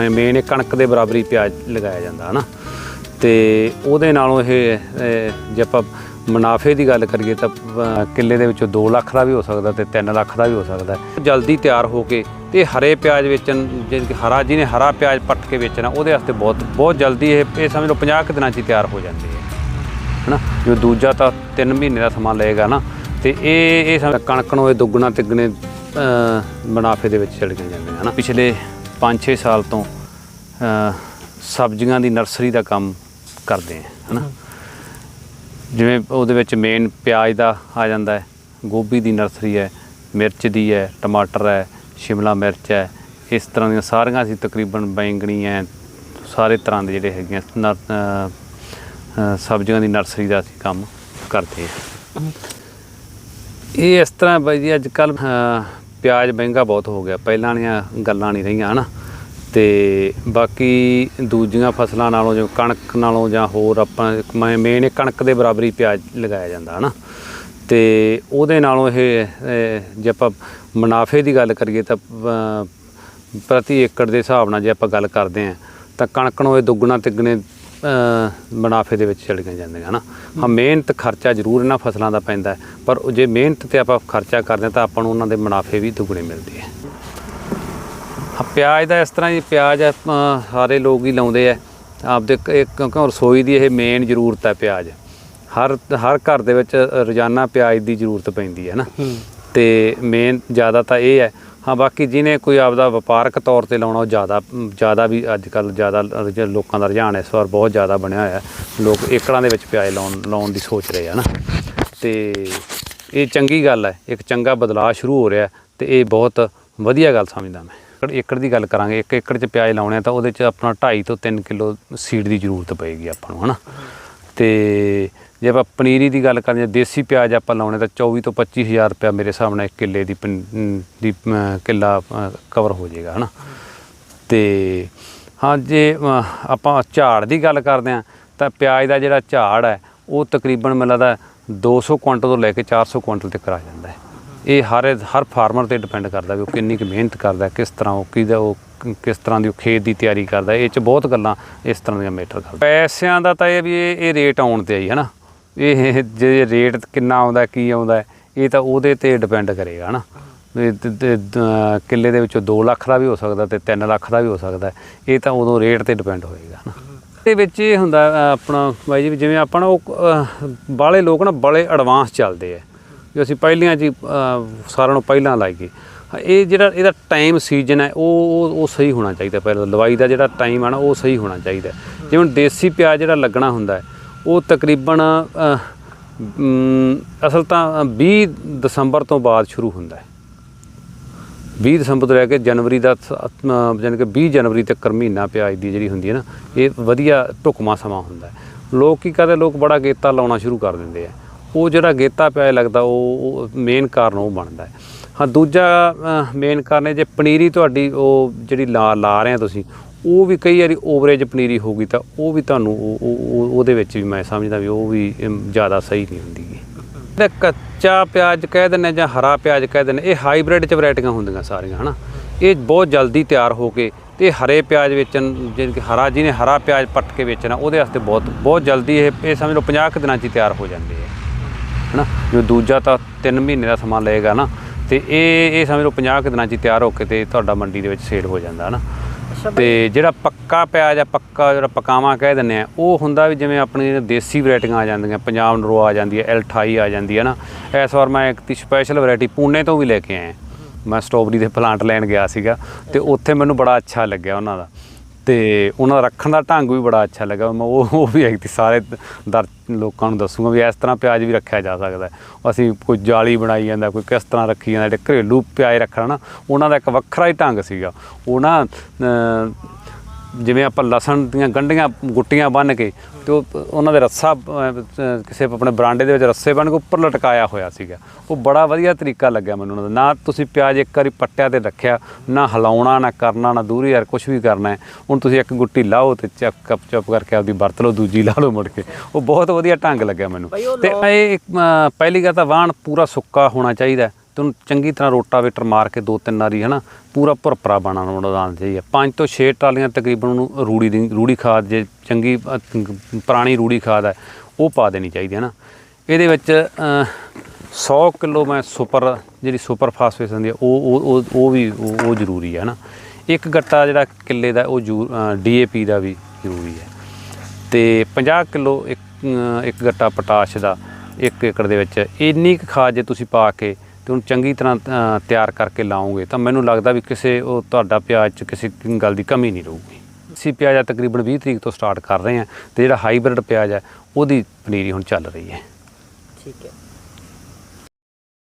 Main ਇਹ ਕਣਕ ਦੇ ਬਰਾਬਰੀ ਪਿਆਜ਼ ਲਗਾਇਆ ਜਾਂਦਾ, ਹਨਾ? ਤੇ ਉਹਦੇ ਨਾਲੋਂ ਇਹ ਜੇ ਆਪਾਂ ਮੁਨਾਫੇ ਦੀ ਗੱਲ ਕਰੀਏ ਤਾਂ ਕਿੱਲੇ ਦੇ ਵਿੱਚੋਂ 2 ਲੱਖ ਦਾ ਵੀ ਹੋ ਸਕਦਾ ਤੇ 3 ਲੱਖ ਦਾ ਵੀ ਹੋ ਸਕਦਾ। ਜਲਦੀ ਤਿਆਰ ਹੋ ਕੇ ਤੇ ਹਰੇ ਪਿਆਜ਼ ਵੇਚਣ, ਜੇ ਹਰਾ, ਜਿਹਨੇ ਹਰਾ ਪਿਆਜ਼ ਪੱਟ ਕੇ ਵੇਚਣਾ, ਉਹਦੇ ਵਾਸਤੇ ਬਹੁਤ ਬਹੁਤ ਜਲਦੀ ਇਹ ਇਹ ਸਮਝ ਲਓ 50 ਕੁ ਦਿਨਾਂ 'ਚ ਹੀ ਤਿਆਰ ਹੋ ਜਾਂਦੀ ਹੈ ਹਨਾ? ਜੋ ਦੂਜਾ ਤਾਂ 3 ਮਹੀਨੇ ਦਾ ਸਮਾਂ ਲਏਗਾ ਨਾ, ਤੇ ਇਹ ਇਹ ਸਮਝ ਕਣਕ ਨੂੰ ਇਹ ਦੁੱਗਣਾ ਤਿੱਗਣੇ ਮੁਨਾਫੇ ਦੇ ਵਿੱਚ ਚਲੇ ਜਾਂਦੇ ਹਨ? ਪਿਛਲੇ 5-6 ਸਾਲ ਤੋਂ ਸਬਜ਼ੀਆਂ ਦੀ ਨਰਸਰੀ ਦਾ ਕੰਮ ਕਰਦੇ ਆ ਹਨਾ? ਜਿਵੇਂ ਉਹਦੇ ਵਿੱਚ ਮੇਨ ਪਿਆਜ਼ ਦਾ ਆ ਜਾਂਦਾ ਹੈ ਗੋਭੀ ਦੀ ਨਰਸਰੀ ਹੈ ਮਿਰਚ ਦੀ ਹੈ ਟਮਾਟਰ ਹੈ ਸ਼ਿਮਲਾ ਮਿਰਚ ਹੈ ਇਸ ਤਰ੍ਹਾਂ ਦੀਆਂ ਸਾਰੀਆਂ ਅਸੀਂ ਤਕਰੀਬਨ ਬੈਂਗਣੀ ਹੈ ਸਾਰੇ ਤਰ੍ਹਾਂ ਦੇ ਜਿਹੜੇ ਹੈਗੇ ਆ ਸਬਜ਼ੀਆਂ ਦੀ ਨਰਸਰੀ ਦਾ ਅਸੀਂ ਕੰਮ ਕਰਦੇ ਹਾਂ। ਇਹ ਇਸ ਤਰ੍ਹਾਂ ਬਾਈ ਜੀ ਅੱਜ ਕੱਲ ਪਿਆਜ਼ ਮਹਿੰਗਾ ਬਹੁਤ ਹੋ ਗਿਆ, ਪਹਿਲਾਂ ਵਾਲੀਆਂ ਗੱਲਾਂ ਨਹੀਂ ਰਹੀਆਂ, ਹਨਾ। ਤੇ ਬਾਕੀ ਦੂਜੀਆਂ ਫਸਲਾਂ ਨਾਲੋਂ ਜਿਵੇਂ ਕਣਕ ਨਾਲੋਂ ਜਾਂ ਹੋਰ ਆਪਾਂ ਮੇਨ ਕਣਕ ਦੇ ਬਰਾਬਰੀ ਪਿਆਜ਼ ਲਗਾਇਆ ਜਾਂਦਾ, ਹਨਾ। ਤੇ ਉਹਦੇ ਨਾਲੋਂ ਇਹ ਜੇ ਆਪਾਂ ਮੁਨਾਫੇ ਦੀ ਗੱਲ ਕਰੀਏ ਤਾਂ ਪ੍ਰਤੀ ਏਕੜ ਦੇ ਹਿਸਾਬ ਨਾਲ ਜੇ ਆਪਾਂ ਗੱਲ ਕਰਦੇ ਹਾਂ, ਤਾਂ ਕਣਕ ਨੂੰ ਇਹ ਦੁੱਗਣਾ ਤਿੱਗਣੇ ਮੁਨਾਫੇ ਦੇ ਵਿੱਚ ਚਲੀਆਂ ਜਾਂਦੀਆਂ ਹਨਾ? ਹਾਂ ਮਿਹਨਤ ਖਰਚਾ ਜ਼ਰੂਰ ਇਹਨਾਂ ਫਸਲਾਂ ਦਾ ਪੈਂਦਾ ਪਰ ਜੇ ਮਿਹਨਤ ਤੇ ਆਪਾਂ ਖਰਚਾ ਕਰਦੇ ਤਾਂ ਆਪਾਂ ਨੂੰ ਉਹਨਾਂ ਦੇ ਮੁਨਾਫੇ ਵੀ ਦੁੱਗਣੇ ਮਿਲਦੇ ਆ ਹਾਂ ਪਿਆਜ਼ ਦਾ ਇਸ ਤਰ੍ਹਾਂ ਹੀ ਪਿਆਜ਼ ਸਾਰੇ ਲੋਕ ਹੀ ਲਾਉਂਦੇ ਆ ਆਪਦੇ ਕਿਉਂਕਿ ਰਸੋਈ ਦੀ ਇਹ ਮੇਨ ਜ਼ਰੂਰਤ ਹੈ ਪਿਆਜ਼। ਹਰ ਹਰ ਘਰ ਦੇ ਵਿੱਚ ਰੋਜ਼ਾਨਾ ਪਿਆਜ਼ ਦੀ ਜ਼ਰੂਰਤ ਪੈਂਦੀ ਹੈ ਨਾ ਤੇ ਮੇਨ ਜ਼ਿਆਦਾ ਤਾਂ ਇਹ ਹੈ ਹਾਂ, ਬਾਕੀ ਜਿਹਨੇ ਕੋਈ ਆਪਦਾ ਵਪਾਰਕ ਤੌਰ ਤੇ ਲਾਉਣਾ, ਉਹ ਜ਼ਿਆਦਾ ਜ਼ਿਆਦਾ ਵੀ ਅੱਜ ਕੱਲ ਜ਼ਿਆਦਾ ਲੋਕਾਂ ਦਾ ਰੁਝਾਨ ਇਸ ਵਾਰ ਬਹੁਤ ਜ਼ਿਆਦਾ ਬਣਿਆ ਹੋਇਆ। ਲੋਕ ਏਕੜਾਂ ਦੇ ਵਿੱਚ ਪਿਆਜ਼ ਲਾਉਣ ਲਾਉਣ ਦੀ ਸੋਚ ਰਹੇ ਆ ਨਾ। ਤੇ ਇਹ ਚੰਗੀ ਗੱਲ ਹੈ, ਇੱਕ ਚੰਗਾ ਬਦਲਾਅ ਸ਼ੁਰੂ ਹੋ ਰਿਹਾ ਹੈ ਤੇ ਇਹ ਬਹੁਤ ਵਧੀਆ ਗੱਲ ਸਮਝਦਾ ਮੈਂ। ਏਕੜ- ਦੀ ਗੱਲ ਕਰਾਂਗੇ, ਇੱਕ ਏਕੜ 'ਚ ਪਿਆਜ਼ ਲਾਉਣੇ ਆ ਤਾਂ ਉਹਦੇ 'ਚ ਆਪਣਾ 2.5 ਤੋਂ 3 ਕਿਲੋ ਸੀਡ ਦੀ ਜ਼ਰੂਰਤ ਪਏਗੀ ਆਪਾਂ ਨੂੰ, ਹਨਾ। ਤੇ ਜੇ ਆਪਾਂ ਪਨੀਰੀ ਦੀ ਗੱਲ ਕਰਦੇ ਹਾਂ, ਦੇਸੀ ਪਿਆਜ਼ ਆਪਾਂ ਲਾਉਣੇ ਤਾਂ 24 ਤੋਂ 25000 ਰੁਪਏ ਮੇਰੇ ਹਿਸਾਬ ਨਾਲ ਇੱਕ ਕਿੱਲੇ ਦੀ ਪਨ- ਦੀ ਕਿੱਲਾ ਕਵਰ ਹੋ ਜਾਏਗਾ, ਹਨਾ? ਤੇ ਹਾਂ, ਜੇ ਆਪਾਂ ਝਾੜ ਦੀ ਗੱਲ ਕਰਦੇ ਹਾਂ, ਤਾਂ ਪਿਆਜ਼ ਦਾ ਜਿਹੜਾ ਝਾੜ ਹੈ, ਉਹ ਤਕਰੀਬਨ ਮੈਨੂੰ ਲੱਗਦਾ 200 ਕੁਇੰਟਲ ਤੋਂ ਲੈ ਕੇ 400 ਕੁਇੰਟਲ ਤੱਕ ਆ ਜਾਂਦਾ ਹੈ। ਇਹ ਹਰ ਹਰ ਫਾਰਮਰ ਤੇ ਡਿਪੈਂਡ ਕਰਦਾ ਵੀ ਉਹ ਕਿੰਨੀ ਕੁ ਮਿਹਨਤ ਕਰਦਾ, ਕਿਸ ਤਰ੍ਹਾਂ ਉਹ ਕਿਹਦਾ ਉਹ ਕਿਸ ਤਰ੍ਹਾਂ ਦੀ ਉਹ ਖੇਤ ਦੀ ਤਿਆਰੀ ਕਰਦਾ, ਇਹ ਚ ਬਹੁਤ ਗੱਲਾਂ ਇਸ ਤਰ੍ਹਾਂ ਦੀਆਂ ਮੈਟਰ ਕਰਦਾ। ਪੈਸਿਆਂ ਦਾ ਤਾਂ ਇਹ ਵੀ ਇਹ ਇਹ ਰੇਟ ਆਉਣ ਤੇ ਆਈ ਹੈ ਨਾ ਇਹ ਜੇ ਰੇਟ ਕਿੰਨਾ ਆਉਂਦਾ, ਕੀ ਆਉਂਦਾ, ਇਹ ਤਾਂ ਉਹਦੇ ਤੇ ਡਿਪੈਂਡ ਕਰੇਗਾ, ਹਨਾ? ਵੀ ਕਿੱਲੇ ਦੇ ਵਿੱਚੋਂ 2 ਲੱਖ ਦਾ ਵੀ ਹੋ ਸਕਦਾ ਤੇ 3 ਲੱਖ ਦਾ ਵੀ ਹੋ ਸਕਦਾ, ਇਹ ਤਾਂ ਉਦੋਂ ਰੇਟ ਤੇ ਡਿਪੈਂਡ ਹੋਏਗਾ, ਹਨਾ? ਦੇ ਵਿੱਚ ਇਹ ਹੁੰਦਾ ਆਪਣਾ ਬਾਈ ਜੀ ਵੀ ਜਿਵੇਂ ਆਪਾਂ ਨਾ ਉਹ ਬਾਲੇ ਲੋਕ ਨਾ ਬੜੇ ਐਡਵਾਂਸ ਚੱਲਦੇ ਆ। ਜੋ ਅਸੀਂ ਪਹਿਲੀਆਂ ਜੀ ਸਾਰਿਆਂ ਨੂੰ ਪਹਿਲਾਂ ਲਾਈਏ। ਹਾਂ, ਇਹ ਜਿਹੜਾ ਇਹਦਾ ਟਾਈਮ ਸੀਜ਼ਨ ਹੈ ਉਹ ਉਹ ਉਹ ਸਹੀ ਹੋਣਾ ਚਾਹੀਦਾ। ਪਹਿਲਾਂ ਲਵਾਈ ਦਾ ਜਿਹੜਾ ਟਾਈਮ ਆ ਨਾ ਉਹ ਸਹੀ ਹੋਣਾ ਚਾਹੀਦਾ। ਜਿਵੇਂ ਦੇਸੀ ਪਿਆਜ਼ ਜਿਹੜਾ ਲੱਗਣਾ ਹੁੰਦਾ ਹੈ ਉਹ ਤਕਰੀਬਨ ਅਸਲ ਤਾਂ 20 ਦਸੰਬਰ ਤੋਂ ਬਾਅਦ ਸ਼ੁਰੂ ਹੁੰਦਾ ਹੈ। 20 ਦਸੰਬਰ ਤੋਂ ਲੈ ਕੇ ਜਨਵਰੀ ਦਾ ਸ- ਜਾਣੀ ਕਿ 20 ਜਨਵਰੀ ਤੱਕ ਮਹੀਨਾ ਪਿਆਜ਼ ਦੀ ਜਿਹੜੀ ਹੁੰਦੀ ਹੈ ਨਾ ਇਹ ਵਧੀਆ ਢੁਕਮਾ ਸਮਾਂ ਹੁੰਦਾ ਹੈ। ਲੋਕ ਕੀ ਕਰਦੇ? ਲੋਕ ਬੜਾ ਗੇਤਾ ਲਾਉਣਾ ਸ਼ੁਰੂ ਕਰ ਦਿੰਦੇ ਆ। ਉਹ ਜਿਹੜਾ ਗੇਤਾ ਪਿਆਜ਼ ਲੱਗਦਾ, ਉਹ ਮੇਨ ਕਾਰਨ ਉਹ ਬਣਦਾ ਹੈ। ਹਾਂ, ਦੂਜਾ ਮੇਨ ਕਾਰਨ ਹੈ ਜੇ ਪਨੀਰੀ ਤੁਹਾਡੀ ਉਹ ਜਿਹੜੀ ਲਾ ਲਾ ਰਹੇ ਆ ਤੁਸੀਂ, ਉਹ ਵੀ ਕਈ ਵਾਰੀ ਓਵਰੇਜ ਪਨੀਰੀ ਹੋ ਗਈ ਤਾਂ ਉਹ ਵੀ ਤੁਹਾਨੂੰ ਉਹ- ਉਹਦੇ ਵਿੱਚ ਵੀ ਮੈਂ ਸਮਝਦਾ ਵੀ ਉਹ ਵੀ ਜ਼ਿਆਦਾ ਸਹੀ ਨਹੀਂ ਹੁੰਦੀ ਤੇ ਕੱਚਾ ਪਿਆਜ਼ ਕਹਿ ਦਿੰਦੇ ਜਾਂ ਹਰਾ ਪਿਆਜ਼ ਕਹਿ ਦਿੰਦੇ ਇਹ ਹਾਈਬ੍ਰਿਡ ਚ ਵੈਰਾਈਟੀਆਂ ਹੁੰਦੀਆਂ ਸਾਰੀਆਂ, ਹਨਾ। ਇਹ ਬਹੁਤ ਜਲਦੀ ਤਿਆਰ ਹੋ ਕੇ ਤੇ ਹਰੇ ਪਿਆਜ਼ ਵੇਚਣ ਜਿਹਨੇ ਕਿ ਹਰਾ, ਜਿਹਨੇ ਹਰਾ ਪਿਆਜ਼ ਪੱਟ ਕੇ ਵੇਚਣਾ, ਉਹਦੇ ਵਾਸਤੇ ਬਹੁਤ ਬਹੁਤ ਜਲਦੀ ਇਹ ਇਹ ਸਮਝ ਲਓ 50 ਕੁ ਦਿਨਾਂ ਚ ਹੀ ਤਿਆਰ ਹੋ ਜਾਂਦੇ ਆ। ਹਨਾ? ਜੋ ਦੂਜਾ ਤਾਂ 3 ਮਹੀਨੇ ਦਾ ਸਮਾਂ ਲਏਗਾ ਨਾ ਤੇ ਇਹ ਇਹ ਸਮਝ ਲਓ 50 ਕੁ ਦਿਨਾਂ ਚ ਤਿਆਰ ਹੋ ਕੇ ਤੇ ਤੁਹਾਡਾ ਮੰਡੀ ਦੇ ਵਿੱਚ ਸੇਲ ਹੋ ਜਾਂਦਾ ਹਨਾ? ਤੇ ਜਿਹੜਾ ਪੱਕਾ ਪਿਆਜ਼ ਆ ਪੱਕਾ ਜਿਹੜਾ ਪਕਾਵਾਂ ਕਹਿ ਦਿੰਦੇ ਆ ਉਹ ਹੁੰਦਾ ਵੀ ਜਿਵੇਂ ਆਪਣੀ ਦੇਸੀ ਵੈਰਾਈਟੀਆਂ ਆ ਜਾਂਦੀਆਂ ਪੰਜਾਬ ਨਰੋ ਆ ਜਾਂਦੀ ਹੈ L28 ਆ ਜਾਂਦੀ ਹੈ ਨਾ? ਇਸ ਵਾਰ ਮੈਂ ਇੱਕ ਤੀ ਸਪੈਸ਼ਲ ਵੈਰਾਈਟੀ ਪੂਨੇ ਤੋਂ ਵੀ ਲੈ ਕੇ ਆਇਆ। ਮੈਂ ਸਟ੍ਰਾਬੇਰੀ ਦੇ ਪਲਾਂਟ ਲੈਣ ਗਿਆ ਸੀਗਾ ਤੇ ਉੱਥੇ ਮੈਨੂੰ ਬੜਾ ਅੱਛਾ ਲੱਗਿਆ ਉਹਨਾਂ ਦਾ। ਤੇ ਉਹਨਾਂ ਦਾ ਰੱਖਣ ਦਾ ਢੰਗ ਵੀ ਬੜਾ ਅੱਛਾ ਲੱਗਾ। ਮੈਂ ਉਹ ਉਹ ਵੀ ਇੱਕ ਸਾਰੇ ਦਰ ਲੋਕਾਂ ਨੂੰ ਦੱਸੂਗਾ ਵੀ ਇਸ ਤਰ੍ਹਾਂ ਪਿਆਜ਼ ਵੀ ਰੱਖਿਆ ਜਾ ਸਕਦਾ ਅਸੀਂ ਕੋਈ ਜਾਲੀ ਬਣਾਈ ਜਾਂਦਾ, ਕੋਈ ਕਿਸ ਤਰ੍ਹਾਂ ਰੱਖੀ ਜਾਂਦਾ, ਜਿਹੜੇ ਘਰੇਲੂ ਪਿਆਜ਼ ਰੱਖਣਾ ਨਾ, ਉਹਨਾਂ ਦਾ ਇੱਕ ਵੱਖਰਾ ਹੀ ਢੰਗ ਸੀਗਾ। ਉਹ ਨਾ ਜਿਵੇਂ ਆਪਾਂ ਲਸਣ ਦੀਆਂ ਗੰਢੀਆਂ ਗੁੱਟੀਆਂ ਬੰਨ ਕੇ ਤੇ ਉਹ ਉਹਨਾਂ ਦੇ ਰੱਸਾ ਕਿਸੇ ਆਪਣੇ ਬਰਾਂਡੇ ਦੇ ਵਿੱਚ ਰੱਸੇ ਬੰਨ ਕੇ ਉੱਪਰ ਲਟਕਾਇਆ ਹੋਇਆ ਸੀਗਾ। ਉਹ ਬੜਾ ਵਧੀਆ ਤਰੀਕਾ ਲੱਗਿਆ ਮੈਨੂੰ ਉਹਨਾਂ ਦਾ। ਨਾ ਤੁਸੀਂ ਪਿਆਜ਼ ਇੱਕ ਵਾਰੀ ਪੱਟਿਆ ਤੇ ਰੱਖਿਆ ਨਾ ਹਿਲਾਉਣਾ ਨਾ ਕਰਨਾ ਨਾ ਦੂਰੀ ਯਾਰ ਕੁਝ ਵੀ ਕਰਨਾ ਹੈ। ਹੁਣ ਤੁਸੀਂ ਇੱਕ ਗੁੱਟੀ ਲਾਓ ਤੇ ਚੱਪ ਕੱਪ ਚੁੱਪ ਕਰਕੇ ਆਪਦੀ ਵਰਤ ਲਓ ਦੂਜੀ ਲਾ ਲਓ ਮੁੜ ਕੇ। ਉਹ ਬਹੁਤ ਵਧੀਆ ਢੰਗ ਲੱਗਿਆ ਮੈਨੂੰ। ਤੇ ਇਹ ਪਹਿਲੀ ਗੱਲ ਤਾਂ ਵਾਹਣ ਪੂਰਾ ਸੁੱਕਾ ਹੋਣਾ ਚਾਹੀਦਾ ਹੈ ਉਹਨੂੰ ਚੰਗੀ ਤਰ੍ਹਾਂ ਰੋਟਾਵੇਟਰ ਮਾਰ ਕੇ ਦੋ ਤਿੰਨ ਵਾਰੀ ਹਨਾ ਪੂਰਾ ਭੁਰਭਰਾ ਬਣਾ ਬਣਾਉਣਾ ਚਾਹੀਦਾ ਪੰਜ ਤੋਂ 6 ਟਰਾਲੀਆਂ ਤਕਰੀਬਨ ਉਹਨੂੰ ਰੂੜੀ ਦੀ ਰੂੜੀ ਖਾਦ ਜੇ ਚੰਗੀ ਪੁਰਾਣੀ ਰੂੜੀ ਖਾਦ ਹੈ ਉਹ ਪਾ ਦੇਣੀ ਚਾਹੀਦੀ ਹੈ ਨਾ ਇਹਦੇ ਵਿੱਚ ਅ, 100 ਕਿਲੋ ਮੈਂ ਸੁਪਰ ਜਿਹੜੀ ਸੁਪਰ ਫਾਸਫੇਟ ਹੁੰਦੀ ਹੈ ਉਹ ਉਹ ਉਹ- ਵੀ ਉਹ ਜ਼ਰੂਰੀ ਹੈ ਨਾ ਇੱਕ ਗੱਟਾ ਜਿਹੜਾ ਕਿੱਲੇ ਦਾ ਉਹ ਡੀਏਪੀ ਦਾ ਵੀ ਜ਼ਰੂਰੀ ਹੈ ਤੇ 50 ਕਿਲੋ ਇੱਕ ਇੱਕ ਗੱਟਾ ਪੋਟਾਸ਼ ਦਾ ਇੱਕ ਏਕੜ ਦੇ ਵਿੱਚ। ਇੰਨੀ ਕੁ ਖਾਦ ਜੇ ਤੁਸੀਂ ਪਾ ਕੇ ਤੇ ਉਹਨੂੰ ਚੰਗੀ ਤਰ੍ਹਾਂ ਅ, ਤਿਆਰ ਕਰਕੇ ਲਾਉਂਗੇ ਤਾਂ ਮੈਨੂੰ ਲੱਗਦਾ ਵੀ ਕਿਸੇ ਉਹ ਤੁਹਾਡਾ ਪਿਆਜ਼ 'ਚ ਕਿਸੇ ਗੱਲ ਦੀ ਕਮੀ ਨਹੀਂ ਰਹੂਗੀ। ਅਸੀਂ ਪਿਆਜ਼ ਆ ਤਕਰੀਬਨ 20 ਤਰੀਕ ਤੋਂ ਸਟਾਰਟ ਕਰ ਰਹੇ ਹਾਂ ਤੇ ਜਿਹੜਾ ਹਾਈਬ੍ਰਿਡ ਪਿਆਜ਼ ਹੈ ਉਹਦੀ ਪਨੀਰੀ ਹੁਣ ਚੱਲ ਰਹੀ ਹੈ। ਠੀਕ ਹੈ।